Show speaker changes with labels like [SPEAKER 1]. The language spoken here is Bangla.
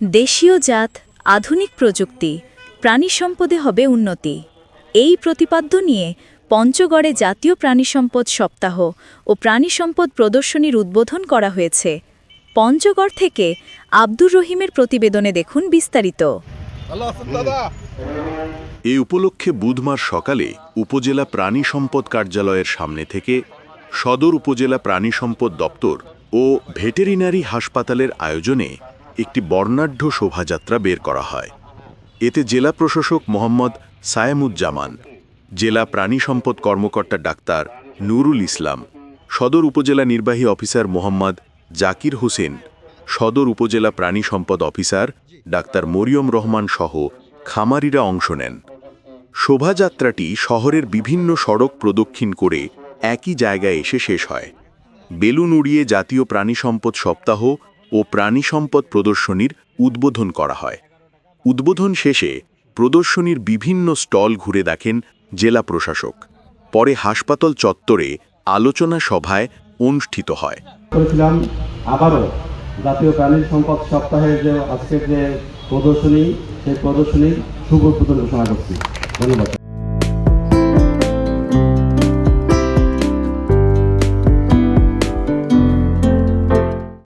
[SPEAKER 1] দেশীয় জাত আধুনিক প্রযুক্তি প্রাণী সম্পদে হবে উন্নতি। এই প্রতিপাদ্য নিয়ে পঞ্চগড়ে জাতীয় প্রাণী সম্পদ সপ্তাহ ও প্রাণী সম্পদ প্রদর্শনীর উদ্বোধন করা হয়েছে। পঞ্চগড় থেকে আব্দুর রহিমের প্রতিবেদনে দেখুন বিস্তারিত।
[SPEAKER 2] এ উপলক্ষে বুধবার সকালে উপজেলা প্রাণী সম্পদ কার্যালয়ের সামনে থেকে সদর উপজেলা প্রাণী সম্পদ দপ্তর ও ভেটেরিনারি হাসপাতালের আয়োজনে একটি বর্ণাঢ্য শোভাযাত্রা বের করা হয়। এতে জেলা প্রশাসক মোহাম্মদ সায়েমুজ্জামান, জেলা প্রাণী সম্পদ কর্মকর্তা ডাক্তার নুরুল ইসলাম, সদর উপজেলা নির্বাহী অফিসার মোহাম্মদ জাকির হোসেন, সদর উপজেলা প্রাণী সম্পদ অফিসার ডাক্তার মরিয়ম রহমান সহ খামারিরা অংশ নেন। শোভাযাত্রাটি শহরের বিভিন্ন সড়ক প্রদক্ষিণ করে একই জায়গায় এসে শেষ হয়। বেলুন উড়িয়ে জাতীয় প্রাণী সম্পদ সপ্তাহ ও প্রাণী সম্পদ প্রদর্শনীর উদ্বোধন করা হয়। উদ্বোধন শেষে প্রদর্শনীর বিভিন্ন স্টল ঘুরে দেখেন জেলা প্রশাসক। পরে হাসপাতাল চত্বরে আলোচনা সভায় অনুষ্ঠিত হয়।
[SPEAKER 3] করেছিলাম আবারও জাতীয় প্রাণী সম্পদ সপ্তাহের যে আজকের যে প্রদর্শনী, সেই প্রদর্শনীর শুভ ঘোষণা করছি। ধন্যবাদ।